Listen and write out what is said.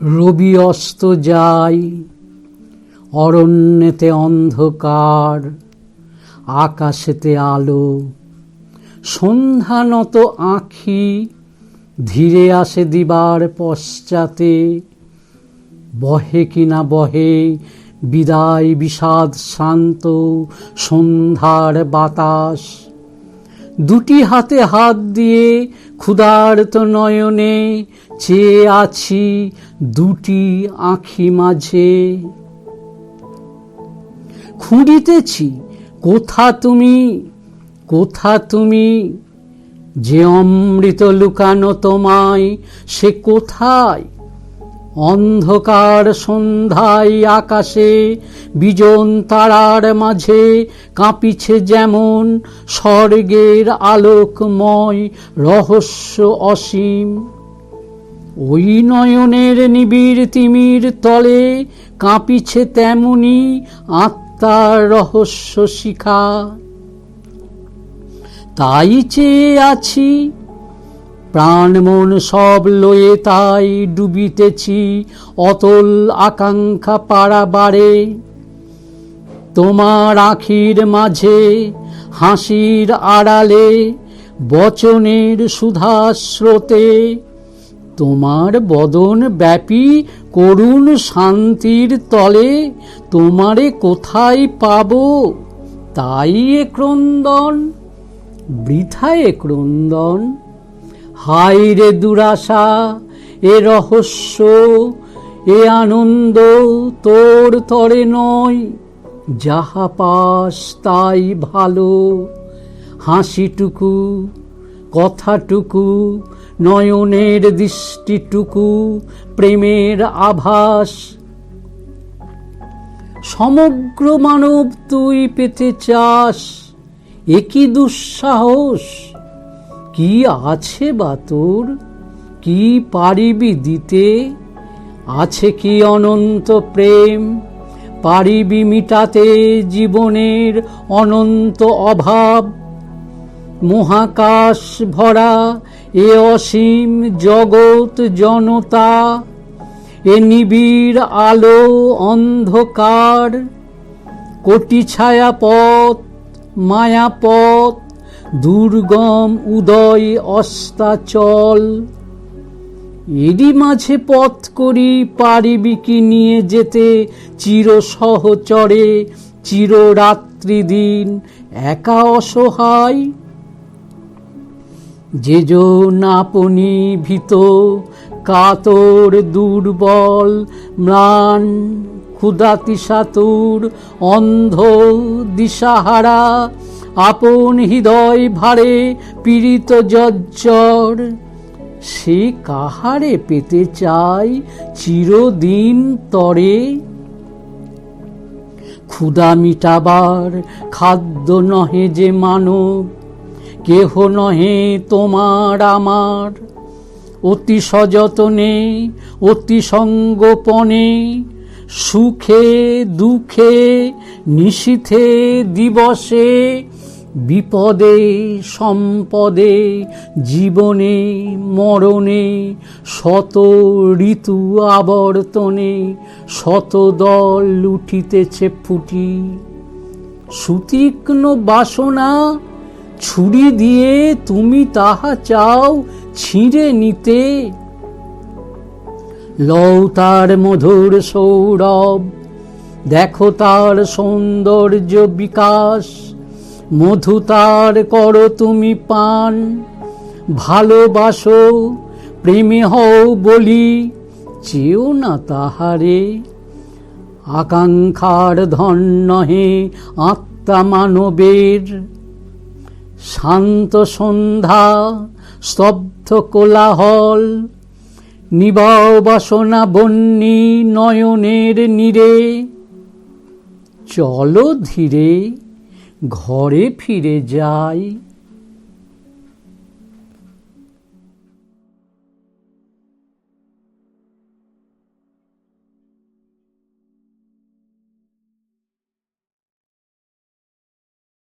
রবি অস্ত যায় অরণ্যেতে অন্ধকার, আকাশেতে আলো, সন্ধ্যানত আঁখি ধীরে আসে দিবার পশ্চাতে, বহে কিনা বহে বিদায় বিষাদ শান্ত সন্ধ্যার বাতাস। দুটি হাতে হাত দিয়ে ক্ষুধার্ত নয়নে চেয়ে আছি দুটি আঁখি মাঝে। খুঁড়িতেছি, কোথা তুমি? কোথা তুমি? যে অমৃত লুকানো তোমায়, সে কোথায়? অন্ধকার সন্ধ্যায় আকাশে, বিজন তারার মাঝে কাঁপিছে যেমন স্বর্গের আলোকময় রহস্য অসীম। ওই নয়নের নিবিড় তিমির তলে কাঁপিছে তেমনি আত্মার রহস্য শিখা। তাই চেয়ে আছি, প্রাণ মন সব লয়ে তাই ডুবিতেছি, অতল আকাঙ্ক্ষা পাড়াবারে তোমার আখির মাঝে হাসির আড়ালে, বচনের সুধা স্রোতে তোমার বদন ব্যাপী করুণ শান্তির তলে, তোমারে কোথায় পাব? তাই এ ক্রন্দন, বৃথায় ক্রন্দন। হাই রে দুরাশা, এ রহস্য, এ আনন্দ তোর তরে নয়। যাহা পাস তাই ভালো, হাসিটুকু, কথাটুকু নয়নের দৃষ্টিটুকু প্রেমের আভাস। সমগ্র মানব তুই পেতে চাস একই দুঃসাহস? কি আছে বা তোর? কি পারিবি দিতে? আছে কি অনন্ত প্রেম? পারিবি মিটাতে জীবনের অনন্ত অভাব? মহাকাশ ভরা এ অসীম জগৎ জনতা, এ নিবিড় আলো অন্ধকার, কোটি ছায়া পথ মায়াপথ, দুর্গম উদয় অস্তাচল। এরই মাঝে পথ করি পারিবি নিয়ে যেতে চির সহচরে চিররাত্রি দিন একা অসহায় যে আপনি ভীত কাতর দুর্বল, ম্লান ক্ষুদাতিসাতুর অন্ধ দিশাহারা, আপন হৃদয় ভারে পীড়িত জজ্জর, সে কাহারে পেতে চাই চিরদিন তরে? ক্ষুদা মিটাবার খাদ্য নহে যে মানব কেহ নহে তোমার আমার। অতি সযতনে, অতি সঙ্গোপনে, সুখে, দুঃখে, নিশীথে দিবসে, বিপদে, সম্পদে, জীবনে, মরণে, শত ঋতু আবর্তনে, শত দল লুঠিতেছে ফুটি। সুতীক্ষ্ণ বাসনা ছুরি দিয়ে তুমি তাহা চাও ছিঁড়ে নিতে। লও তার মধুর সৌরভ, দেখো তার সৌন্দর্য বিকাশ। মধু তার করো তুমি পান, ভালোবাসো, প্রেমে হও বলি, চেও না তাহারে। আকাঙ্ক্ষার ধন নহে আত্মা মানবের। শান্ত সন্ধ্যা স্তব্ধ কোলাহল নিবাও বাসনা বন্যী নয়নের নীরে। চলো ধীরে ঘরে ফিরে যাই।